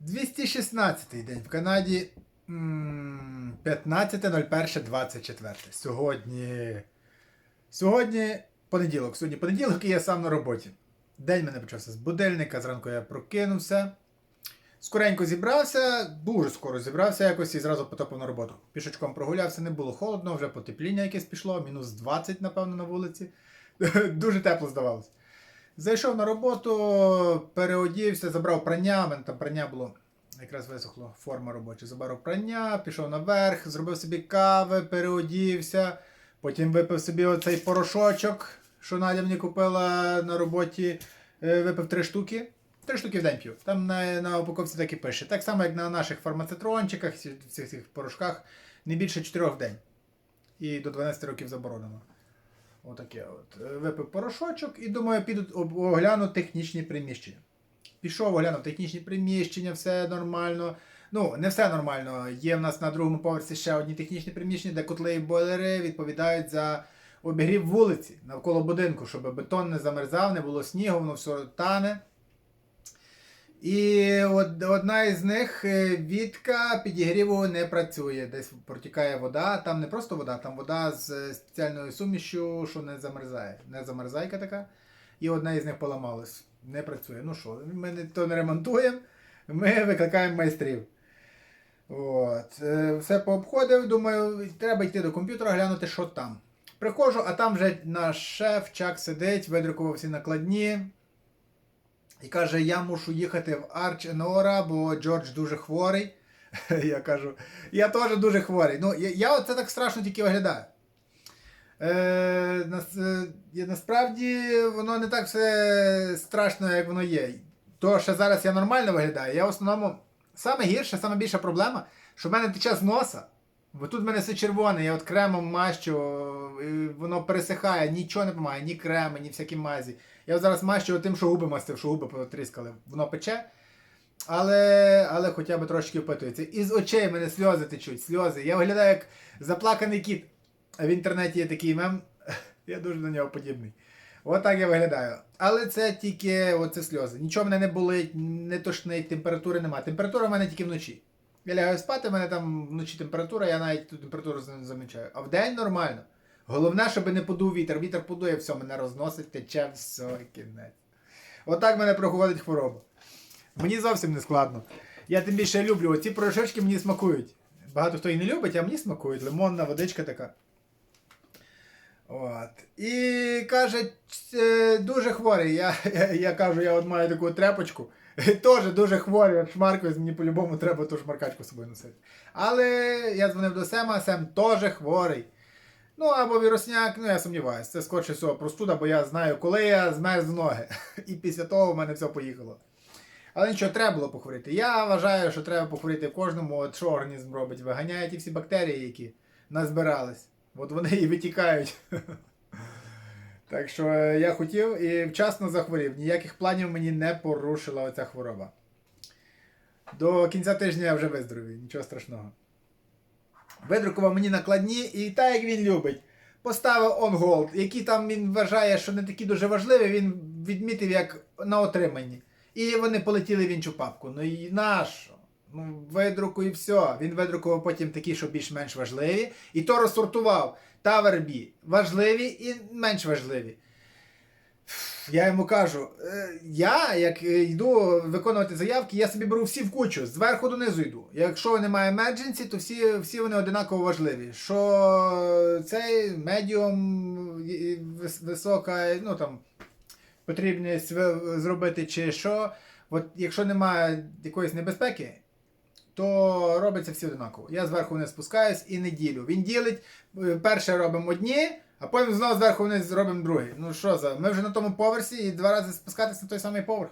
216 день в Канаді. 15.01.24. Сьогодні. Сьогодні понеділок. Сьогодні понеділок і я сам на роботі. День мене почався з будильника, зранку я прокинувся. Скоренько зібрався, дуже скоро зібрався якось і зразу потопив на роботу. Пішечком прогулявся, не було холодно, вже потепління якесь пішло, мінус 20, напевно, на вулиці. Дуже тепло здавалося. Зайшов на роботу, переодівся, забрав прання. Мене там прання було якраз висохло, форма робоча. Забрав прання, пішов наверх, зробив собі кави, переодівся. Потім випив собі оцей порошочок, що Надя мені купила на роботі. Е, Випив три штуки. Три штуки в день п'ю. Там на, на упаковці так і пише. Так само, як на наших фармацитрончиках, всі- всіх цих порошках, не більше 4 в день. І до 12 років заборонено. Отаке от. Е, Випив порошочок і думаю, піду огляну технічні приміщення. Пішов, оглянув технічні приміщення, все нормально. Ну, не все нормально. Є в нас на другому поверсі ще одні технічні приміщення, де котли і бойлери відповідають за обігрів вулиці навколо будинку, щоб бетон не замерзав, не було снігу, воно все тане. І од- одна із них е, відка підігріву не працює. Десь протікає вода. Там не просто вода, там вода з е, спеціальною сумішю, що не замерзає. Не замерзайка така. І одна із них поламалась. Не працює. Ну що, ми не, то не ремонтуємо, ми викликаємо майстрів. От. Е, Все пообходив, думаю, треба йти до комп'ютера, глянути, що там. Приходжу, а там вже наш шеф Чак сидить, видрукував всі накладні. І каже, я мушу їхати в Арч Енора, бо Джордж дуже хворий. Я кажу, я теж дуже хворий. Ну, я, я оце так страшно тільки виглядаю. Е, нас, е, насправді воно не так все страшно, як воно є. То, що зараз я нормально виглядаю, я в основному саме гірше, саме більша проблема, що в мене тече з носа. Бо тут в мене все червоне, я от кремом мащу, воно пересихає, нічого не допомагає, ні креми, ні всякі мазі. Я зараз мащу тим, що губи мастив, що губи потріскали. Воно пече. Але, але хоча б трошки впитується. Із очей в мене сльози течуть, сльози. Я виглядаю як заплаканий кіт. В інтернеті є такий мем, я дуже до нього подібний. От так я виглядаю. Але це тільки оце сльози. Нічого мене не болить, не тошнить, температури немає. Температура в мене тільки вночі. Я лягаю спати, в мене там вночі температура, я навіть ту температуру не замічаю. А вдень нормально. Головне, щоб не подув вітер. Вітер подує, все, мене розносить, тече, все, кінець. Отак в мене проходить хвороба. Мені зовсім не складно. Я тим більше люблю. Оці порошочки мені смакують. Багато хто і не любить, а мені смакують. Лимонна водичка така. От. І каже, «Е, дуже хворий. Я, я, я кажу, я от маю таку тряпочку. Теж дуже хворий, от шмаркаюсь, мені по-любому треба ту шмаркачку з собою носити. Але я дзвонив до Сема, Сем теж хворий. Ну, або вірусняк, ну я сумніваюся, це скорше всього простуда, бо я знаю, коли я змерз ноги. І після того в мене все поїхало. Але нічого, треба було похворіти. Я вважаю, що треба похворіти кожному, от що організм робить, виганяє ті всі бактерії, які назбирались. От вони і витікають. Так що е, я хотів і вчасно захворів. Ніяких планів мені не порушила оця хвороба. До кінця тижня я вже виздоровів, нічого страшного. Видрукував мені накладні і так, як він любить. Поставив on hold, які там він вважає, що не такі дуже важливі, він відмітив як на отриманні. І вони полетіли в іншу папку. Ну і нащо? Ну, видруку і все. Він видрукував потім такі, що більш-менш важливі. І то розсортував. B. Важливі і менш важливі. Я йому кажу, «Е, я, як е, йду виконувати заявки, я собі беру всі в кучу, зверху донизу йду. Якщо немає emergency, то всі, всі вони одинаково важливі. Що цей медіум, висока, ну там потрібність зробити чи що. От якщо немає якоїсь небезпеки, то робиться всі однаково. Я зверху вниз спускаюсь і не ділю. Він ділить, е, перше робимо одні, а потім знову зверху вниз зробимо другі. Ну що за? Ми вже на тому поверсі і два рази спускатися на той самий поверх.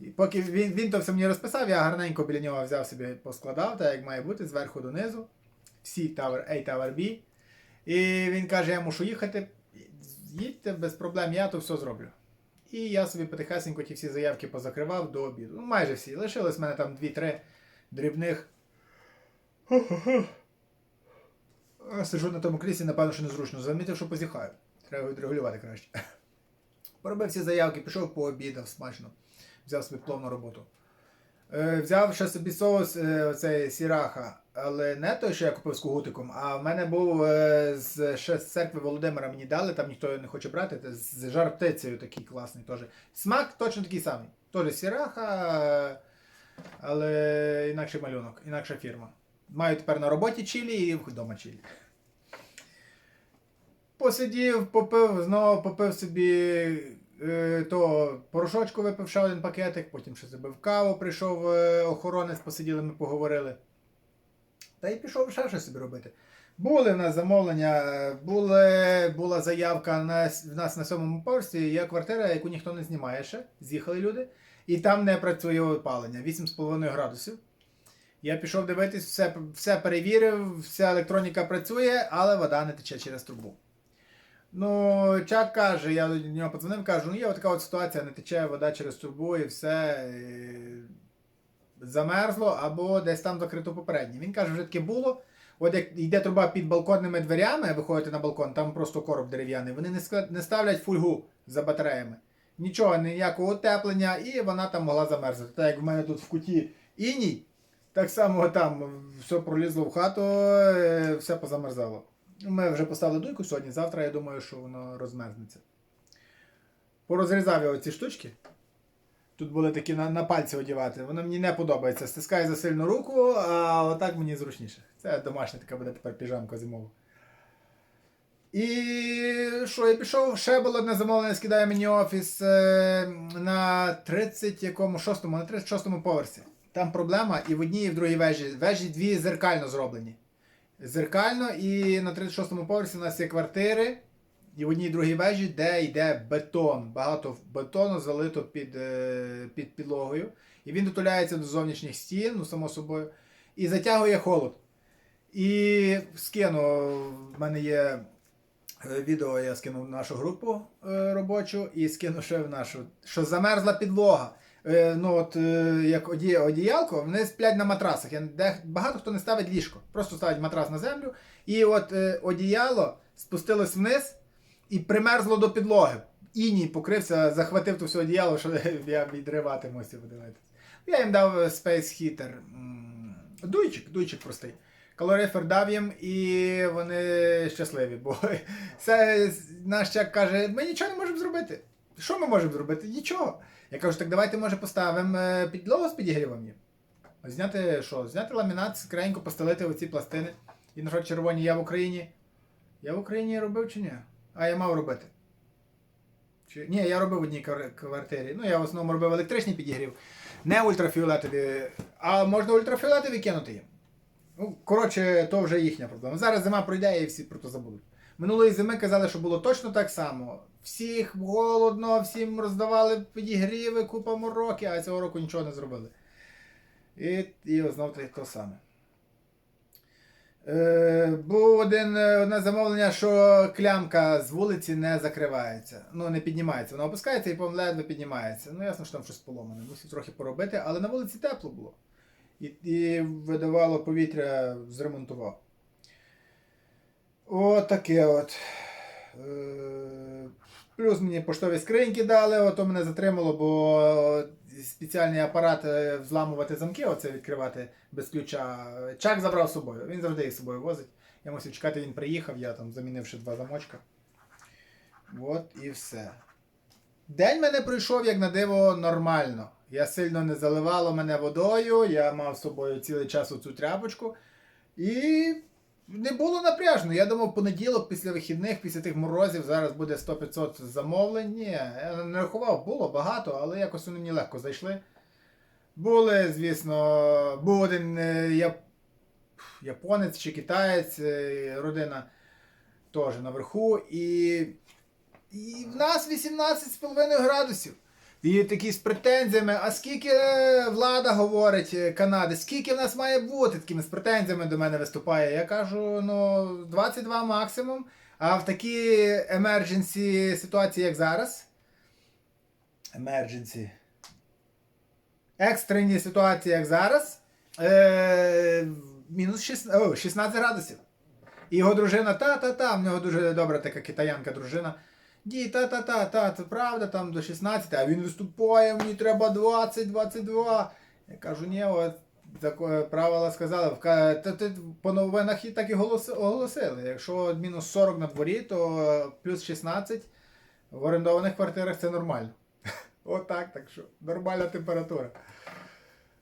І поки він, він то все мені розписав, я гарненько біля нього взяв собі, поскладав, так як має бути, зверху донизу. Всі Tower A, Tower B. І він каже, я мушу їхати. Їдьте без проблем, я то все зроблю. І я собі потихесенько ті всі заявки позакривав до обіду. Ну, майже всі. Лишилось в мене там 2-3 дрібних. А, Сиджу на тому кріслі, напевно, що незручно. Замітив, що позіхаю. Треба відрегулювати краще. Поробив всі заявки, пішов пообідав смачно. Взяв собі пловну роботу. Е, взяв ще собі соус е, сіраха, але не той, що я купив з кугутиком, а в мене був е, з, ще з церкви Володимира мені дали, там ніхто не хоче брати, це з жар птицею такий класний теж. Смак точно такий самий. Теж сіраха, але інакший малюнок, інакша фірма. Маю тепер на роботі чилі і вдома чилі. Посидів, попив, знову попив собі е, то порошочку випив ще один пакетик, потім ще забив каву, прийшов е, охоронець, посиділи, ми поговорили. Та й пішов ще щось собі робити. Були в нас замовлення, були, була заявка на, в нас на сьомому поверсі, є квартира, яку ніхто не знімає ще. З'їхали люди. І там не працює опалення 8,5 градусів. Я пішов дивитись, все, все перевірив, вся електроніка працює, але вода не тече через трубу. Ну, Чак каже, я до нього подзвонив, кажу, ну є така от ситуація, не тече вода через трубу і все і замерзло або десь там закрито попереднє. Він каже, вже таке було. От як йде труба під балконними дверями, виходите на балкон, там просто короб дерев'яний, вони не, склад- не ставлять фольгу за батареями. Нічого, ніякого утеплення, і вона там могла замерзнути. Так як в мене тут в куті іній, так само там все пролізло в хату, е, все позамерзало. Ми вже поставили дуйку сьогодні, завтра я думаю, що воно розмерзнеться. Порозрізав я оці штучки. Тут були такі на, на пальці одягати. Воно мені не подобається. Стискає за сильну руку, а отак мені зручніше. Це домашня така буде тепер піжамка зимова. І що, я пішов, ще було одне замовлення, скидає мені офіс е, на 30 якому 6 на 36 поверсі. Там проблема і в одній, і в другій вежі. Вежі дві зеркально зроблені. Зеркально, і на 36-му поверсі у нас є квартири, і в одній і другій вежі, де йде бетон. Багато бетону залито під, е, під підлогою. І він дотуляється до зовнішніх стін, ну само собою, і затягує холод. І скину, в мене є е, відео, я скинув в нашу групу е, робочу і скину ще в нашу, що замерзла підлога. Е, ну от е, як оді, одіялко, вони сплять на матрасах. Багато хто не ставить ліжко, просто ставить матрас на землю. І от е, одіяло спустилось вниз і примерзло до підлоги. Іній покрився, захватив то все одіяло, що я відриватимуся, подивитися. Я їм дав Space Heater. Дуйчик, дуйчик простий. Калорифер дав їм, і вони щасливі, бо це наш чак каже: ми нічого не можемо зробити. Що ми можемо зробити? Нічого. Я кажу, так давайте може поставимо е, підлогу з підігрівом. Зняти що? Зняти ламінат, скренько постелити оці пластини. І на червоні я в Україні. Я в Україні робив чи ні? А я мав робити. Чи... Ні, я робив в одній квартирі. Ну, я в основному робив електричний підігрів, не ультрафіолетові, а можна ультрафіолетові кинути їм. Ну, коротше, то вже їхня проблема. Зараз зима пройде і всі про то забудуть. Минулої зими казали, що було точно так само. Всіх голодно, всім роздавали підігріви, купа мороки, а цього року нічого не зробили. І, і знов те то саме. Е, був один, е, одне замовлення, що клямка з вулиці не закривається. Ну, не піднімається. Вона опускається і ледве піднімається. Ну, ясно, що там щось поломане. Мусив трохи поробити, але на вулиці тепло було. І, і видавало повітря, зремонтував. От таке от. Е, Плюс мені поштові скриньки дали, ото мене затримало, бо спеціальний апарат е, взламувати замки, оце відкривати без ключа. Чак забрав з собою. Він завжди їх з собою возить. Я мусив чекати, він приїхав, я там замінив ще два замочка. От і все. День мене пройшов, як на диво, нормально. Я сильно не заливало мене водою, я мав з собою цілий час оцю тряпочку. І не було напряжно. Я думав, понеділок після вихідних, після тих морозів, зараз буде 100-500 замовлень. Ні, я не рахував, було багато, але якось вони мені легко зайшли. Були, звісно, був один е, я... японець чи китаєць, е, родина теж наверху. І, і в нас 18,5 градусів. І такі з претензіями, а скільки е, влада говорить е, Канади, скільки в нас має бути такими з претензіями до мене виступає. Я кажу, ну 22 максимум. А в такій емердженсі ситуації, як зараз. Емердженсі. Екстрені ситуації, як зараз. Е, мінус 16, о, 16 градусів. І його дружина, та-та-та, в нього дуже добра така китаянка дружина. Ді, та-та-та, та, це правда, там до 16, а він виступає, мені треба 20, 22. Я кажу, ні, от правила сказали, та ти по новинах так і оголосили. Якщо мінус 40 на дворі, то плюс 16 в орендованих квартирах це нормально. Отак, так що нормальна температура.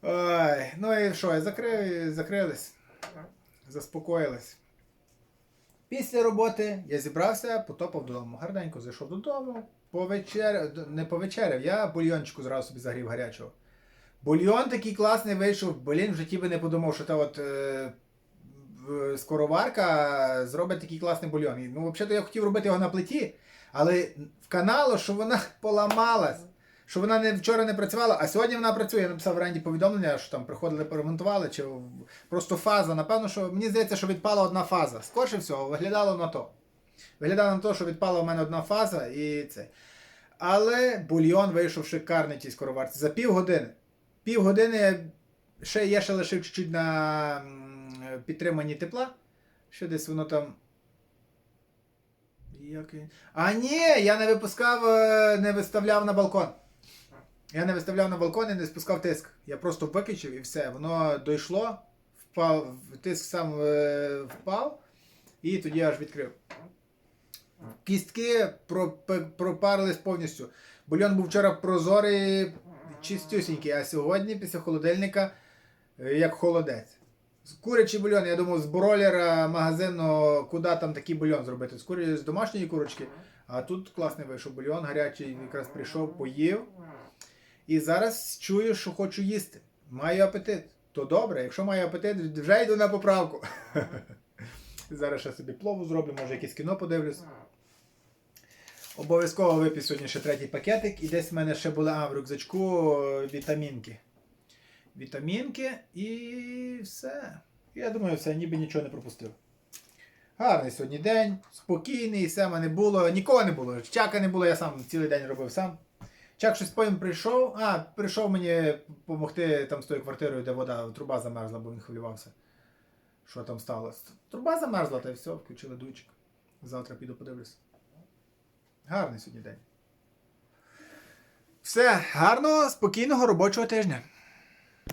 Ой, ну і що, закрив, закрились, заспокоїлись. Після роботи я зібрався, потопав додому. Гарненько зайшов додому, повечеряв, не повечеряв, я бульйончику зразу собі загрів гарячого. Бульйон такий класний вийшов, блін, в житті би не подумав, що та от е, скороварка зробить такий класний бульйон. Ну, взагалі, я хотів робити його на плиті, але в каналу, що вона поламалась, що вона не вчора не працювала, а сьогодні вона працює. Я написав в ренді повідомлення, що там приходили, поремонтували, чи просто фаза. Напевно, що мені здається, що відпала одна фаза. Скорше всього, виглядало на то. Виглядало на те, що відпала в мене одна фаза і це. Але бульйон вийшов шикарний тій скороварці. За півгодини. Півгодини ще я ще лишив чуть-чуть на підтриманні тепла. Ще десь воно там. Як... А ні, я не випускав, е, не виставляв на балкон. Я не виставляв на балкон і не спускав тиск. Я просто виключив і все. Воно дійшло, впав, тиск сам е, впав, і тоді я аж відкрив. Кістки пропарились повністю. Бульон був вчора прозорий, чистюсінький, а сьогодні після холодильника е, як холодець. Курячий бульон, я думав, з бройлера магазину, куди там такий бульон зробити. З, курі, з домашньої курочки. А тут класний вийшов бульон, гарячий, якраз прийшов, поїв. І зараз чую, що хочу їсти. Маю апетит. То добре, якщо маю апетит, вже йду на поправку. Зараз ще собі плову зроблю, може якесь кіно подивлюсь. Обов'язково вип'ю сьогодні ще третій пакетик. І десь в мене ще були а, в рюкзачку е, вітамінки. Вітамінки і все. Я думаю, все, ніби нічого не пропустив. Гарний сьогодні день, спокійний, все мене було. Нікого не було. Чака не було, я сам цілий день робив сам. Чак щось потім прийшов. А, прийшов мені допомогти там з тою квартирою, де вода, труба замерзла, бо він хвилювався. Що там сталося? Труба замерзла, та й все, включили дуйчик. Завтра піду подивлюся. Гарний сьогодні день. Все, гарного, спокійного робочого тижня.